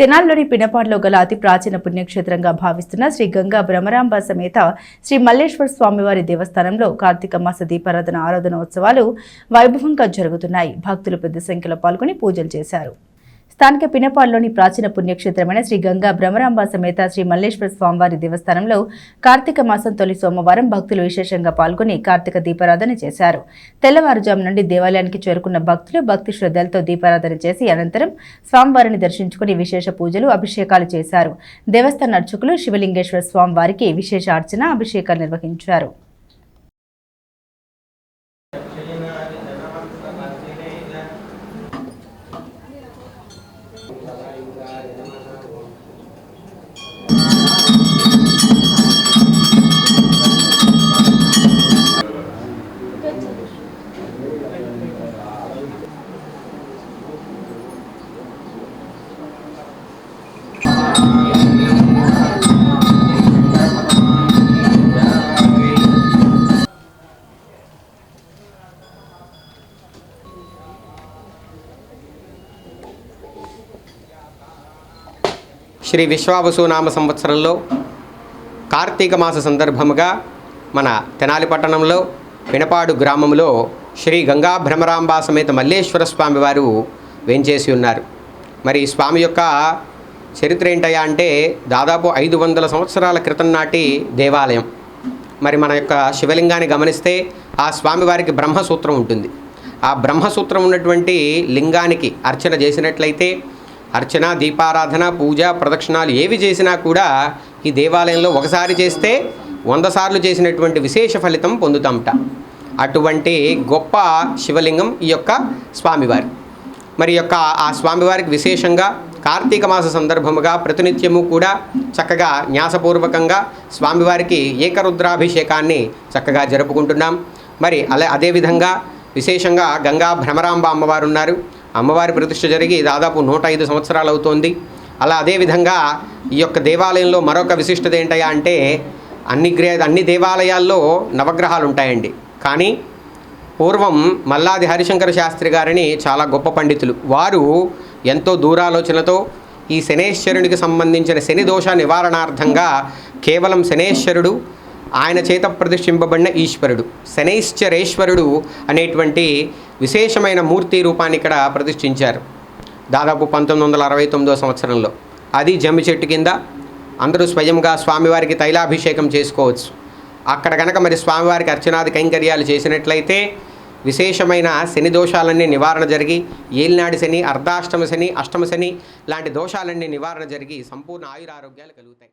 తెనాల్లోని పినపాడులో గల అతి ప్రాచీన పుణ్యక్షేత్రంగా భావిస్తున్న శ్రీ గంగా భ్రమరాంబ సమేత శ్రీ మల్లేశ్వర స్వామివారి దేవస్థానంలో కార్తీక మాస దీపారాధన ఆరాధన ఉత్సవాలు వైభవంగా జరుగుతున్నాయి. భక్తులు పెద్ద సంఖ్యలో పాల్గొని పూజలు చేశారు. స్థానిక పినపాడులోని ప్రాచీన పుణ్యక్షేత్రమైన శ్రీ గంగా భ్రమరాంబ సమేత శ్రీ మల్లేశ్వర స్వామివారి దేవస్థానంలో కార్తీక మాసం తొలి సోమవారం భక్తులు విశేషంగా పాల్గొని కార్తీక దీపారాధన చేశారు. తెల్లవారుజాము నుండి దేవాలయానికి చేరుకున్న భక్తులు భక్తి శ్రద్ధలతో దీపారాధన చేసి అనంతరం స్వామివారిని దర్శించుకుని విశేష పూజలు అభిషేకాలు చేశారు. దేవస్థాన అర్చకులు శివలింగేశ్వర స్వామివారికి విశేష అర్చన అభిషేకాలు నిర్వహించారు. శ్రీ విశ్వావసునామ సంవత్సరంలో కార్తీక మాస సందర్భముగా మన తెనాలి పట్టణంలో వినపాడు గ్రామంలో శ్రీ గంగా భ్రమరాంబా సమేత మల్లేశ్వర స్వామి వారు వేంచేసి ఉన్నారు. మరి స్వామి యొక్క చరిత్ర ఏంటయ్యా అంటే దాదాపు ఐదు వందల సంవత్సరాల క్రితం నాటి దేవాలయం. మరి మన యొక్క శివలింగాన్ని గమనిస్తే ఆ స్వామివారికి బ్రహ్మసూత్రం ఉంటుంది. ఆ బ్రహ్మసూత్రం ఉన్నటువంటి లింగానికి అర్చన చేసినట్లయితే అర్చన దీపారాధన పూజ ప్రదక్షిణాలు ఏవి చేసినా కూడా ఈ దేవాలయంలో ఒకసారి చేస్తే వంద సార్లు చేసినటువంటి విశేష ఫలితం పొందుతామట అటువంటి గొప్ప శివలింగం ఈ యొక్క స్వామివారి. మరి యొక్క ఆ స్వామివారికి విశేషంగా కార్తీక మాస సందర్భముగా ప్రతినిత్యము కూడా చక్కగా న్యాసపూర్వకంగా స్వామివారికి ఏకరుద్రాభిషేకాన్ని చక్కగా జరుపుకుంటున్నాం. మరి అలా అదేవిధంగా విశేషంగా గంగా భ్రమరాంబ అమ్మవారు ఉన్నారు. అమ్మవారి ప్రతిష్ఠ జరిగి దాదాపు నూట ఐదు సంవత్సరాలు అవుతోంది. అలా అదేవిధంగా ఈ యొక్క దేవాలయంలో మరొక విశిష్టత ఏంటయ్యా అంటే అన్ని గ్రే అన్ని దేవాలయాల్లో నవగ్రహాలు ఉంటాయండి. కానీ పూర్వం మల్లాది హరిశంకర శాస్త్రి గారిని చాలా గొప్ప పండితులు. వారు ఎంతో దూరాలోచనతో ఈ శనేశ్వరునికి సంబంధించిన శని దోష నివారణార్థంగా కేవలం శనేశ్వరుడు ఆయన చేత ప్రతిష్ఠింపబడిన ఈశ్వరుడు. శనైశ్చరేశ్వరుడు అనేటువంటి విశేషమైన మూర్తి రూపాన్ని ఇక్కడ ప్రతిష్ఠించారు. దాదాపు పంతొమ్మిది వందల అరవై తొమ్మిదో సంవత్సరంలో. అది జమ్మి చెట్టు కింద అందరూ స్వయంగా స్వామివారికి తైలాభిషేకం చేసుకోవచ్చు. అక్కడ కనుక మరి స్వామివారికి అర్చనాది కైంకర్యాలు చేసినట్లయితే విశేషమైన శని దోషాలన్నీ నివారణ జరిగి ఏలినాడి శని అర్ధాష్టమ శని అష్టమ శని లాంటి దోషాలన్నీ నివారణ జరిగి సంపూర్ణ ఆయురారోగ్యాలు కలుగుతాయి.